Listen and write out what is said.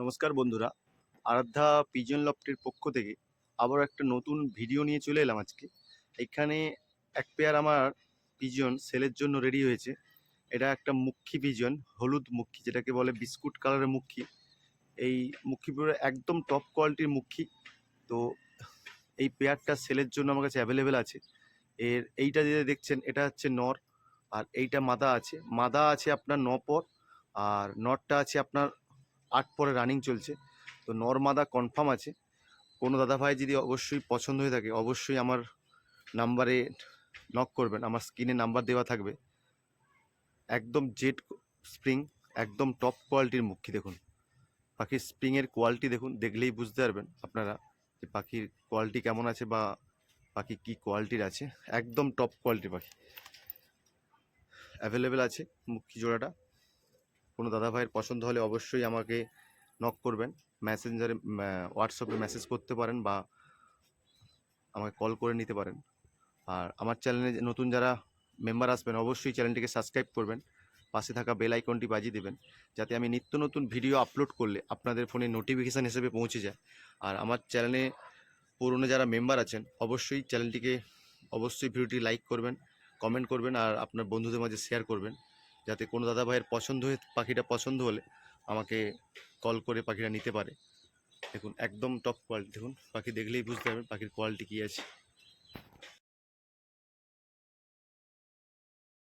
নমস্কার বন্ধুরা। আরাধ্যা পিজন লফটের পক্ষ থেকে আবার একটা নতুন ভিডিও নিয়ে চলে এলাম আজকে। এখানে এক পেয়ার আমার পিজন সেলের জন্য রেডি হয়েছে। এটা একটা মুখী পিজন, হলুদ মুখী যেটাকে বলে বিস্কুট কালারের মুখী এই মুখী একদম টপ কোয়ালিটির মুখী তো এই পেয়ারটা সেলের জন্য আমার কাছে অ্যাভেলেবেল আছে। এর এইটা যে দেখছেন, এটা হচ্ছে নর, আর এইটা মাদা আছে। মাদা আছে আপনার ন পর, আর নটটা আছে আপনার আট পরে রানিং চলছে। তো নর্মাদা কনফার্ম আছে। কোনো দাদা ভাই যদি অবশ্যই পছন্দ হয়ে থাকে, অবশ্যই আমার নাম্বারে নক করবেন। আমার স্ক্রিনে নাম্বার দেওয়া থাকবে। একদম জেড স্প্রিং একদম টপ কোয়ালিটির মুখী দেখুন। পাখির স্প্রিংয়ের কোয়ালিটি দেখুন, দেখলেই বুঝতে পারবেন আপনারা যে পাখির কোয়ালিটি কেমন আছে বা পাখি কী কোয়ালিটির আছে। একদম টপ কোয়ালিটির পাখি। অ্যাভেলেবেল আছে মুখী জোড়াটা। কোনো দাদা ভাইয়ের পছন্দ হলে অবশ্যই আমাকে নক করবেন। মেসেঞ্জারে হোয়াটসঅ্যাপে মেসেজ করতে পারেন বা আমাকে কল করে নিতে পারেন। আর আমার চ্যানেলে নতুন যারা মেম্বার আসবেন, অবশ্যই চ্যানেলটিকে সাবস্ক্রাইব করবেন। পাশে থাকা বেল আইকনটি বাজিয়ে দেবেন, যাতে আমি নিত্য নতুন ভিডিও আপলোড করলে আপনাদের ফোনে নোটিফিকেশান হিসেবে পৌঁছে যায়। আর আমার চ্যানেলে পুরনো যারা মেম্বার আছেন, অবশ্যই চ্যানেলটিকে অবশ্যই ভিডিওটি লাইক করবেন কমেন্ট করবেন, আর আপনার বন্ধুদের মাঝে শেয়ার করবেন। যাতে কোনো দাদা ভাইয়ের পছন্দ হয়ে পাখিটা পছন্দ হলে আমাকে কল করে পাখিটা নিতে পারে। দেখুন, একদম টপ কোয়ালিটি দেখুন, পাখি দেখলেই বুঝতে পারবেন পাখির কোয়ালিটি কী আছে।